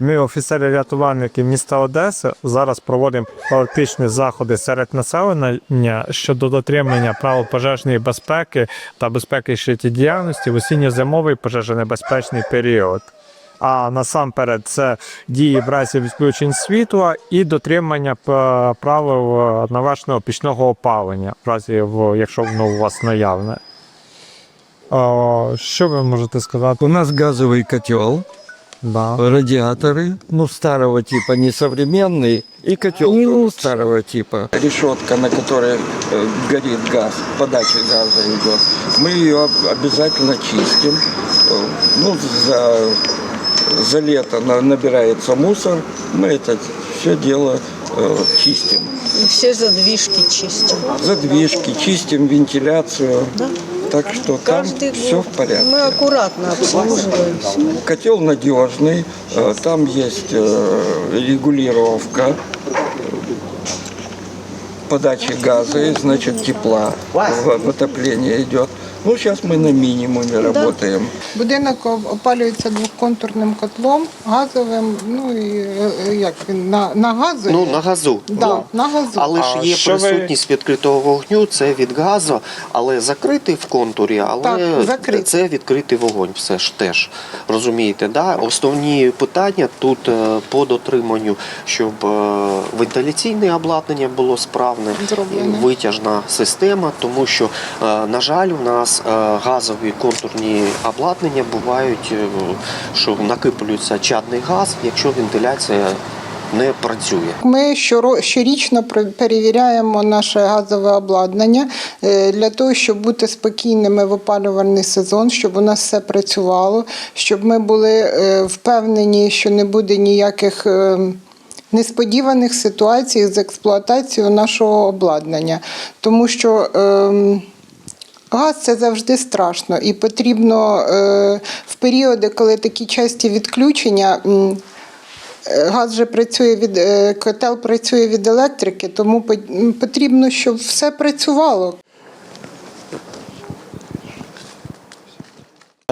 Ми, офіцери-рятувальники міста Одеси, зараз проводимо практичні заходи серед населення щодо дотримання правил пожежної безпеки та безпеки життєдіяльності в осінньо-зимовий пожежонебезпечний період. А насамперед це дії в разі відключень світла і дотримання правил навашного пічного опалення, в разі якщо воно у вас наявне. Що ви можете сказати? У нас газовый котел, Да. радиаторы, ну, старого типа, не современный, и котел тоже старого типа. Решетка, на которой э, горит газ, подача газа идет. Мы ее об- обязательно чистим. Э, Ну, за, за лето на- набирается мусор, мы это все дело э, чистим. И все задвижки чистим. Задвижки, чистим вентиляцию. Да. Так что там Каждый все год. в порядке. Мы аккуратно обслуживаемся. Котел надежный, э, там есть э, регулировка подачи газа, и, значит тепла в отопление идет. Ну, сейчас мы на минимуме работаем. Будинок опалюється двоконтурним котлом, газовим, ну і е, е, як він на, на газу. Ну, на газу. Да, ну. на газу. Але ж А є що ви- присутність відкритого вогню, це від газу, але закритий в контурі, але Так, закритий. це відкритий вогонь все ж теж. Розумієте, да? Основні питання тут е, по дотриманню, щоб е, вентиляційне обладнання було справне, Зроблене. витяжна система, тому що, е, на жаль, у нас е, газові контурні обладнання бувають, е, що накиплюється чадний газ, якщо вентиляція не працює. Ми щорічно пер- перевіряємо наше газове обладнання е, для того, щоб бути спокійними в опалювальний сезон, щоб у нас все працювало, щоб ми були впевнені, що не буде ніяких. Несподіваних ситуацій з експлуатацією нашого обладнання, тому що ем, Газ це завжди страшно, і потрібно е, в періоди, коли такі часті відключення. е, Газ вже працює від е, котел працює від електрики, тому потрібно, щоб все працювало.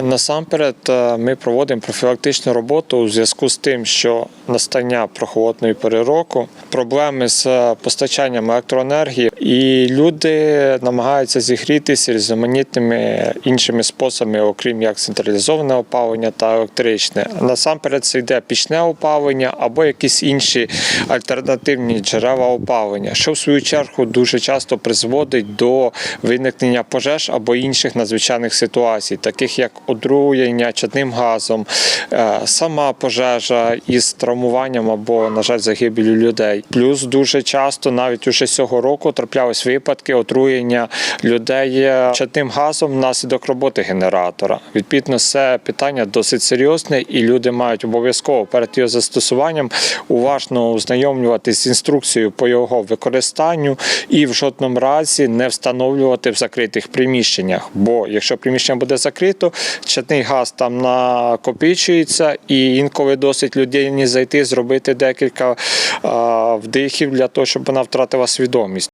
Насамперед, е, ми проводимо профілактичну роботу у зв'язку з тим, що настання прохолодної пори року, проблеми з е, постачанням електроенергії, і люди намагаються зігрітися різноманітними іншими способами, окрім як централізоване опалення та електричне. Насамперед, це йде пічне опалення або якісь інші альтернативні джерела опалення, що в свою чергу дуже часто призводить до виникнення пожеж або інших надзвичайних ситуацій, таких як отруєння чадним газом, е, сама пожежа із травмуванням або, на жаль, загибелю людей. Плюс дуже часто, навіть уже цього року, траплялись випадки отруєння людей е, чадним газом внаслідок роботи генератора. Відповідно, це питання досить серйозне, і люди мають обов'язково перед його застосуванням уважно ознайомлюватися з інструкцією по його використанню і в жодному разі не встановлювати в закритих приміщеннях. Бо якщо приміщення буде закрито, чадний газ там накопичується, і інколи досить людині зайти, зробити декілька вдихів для того, щоб вона втратила свідомість.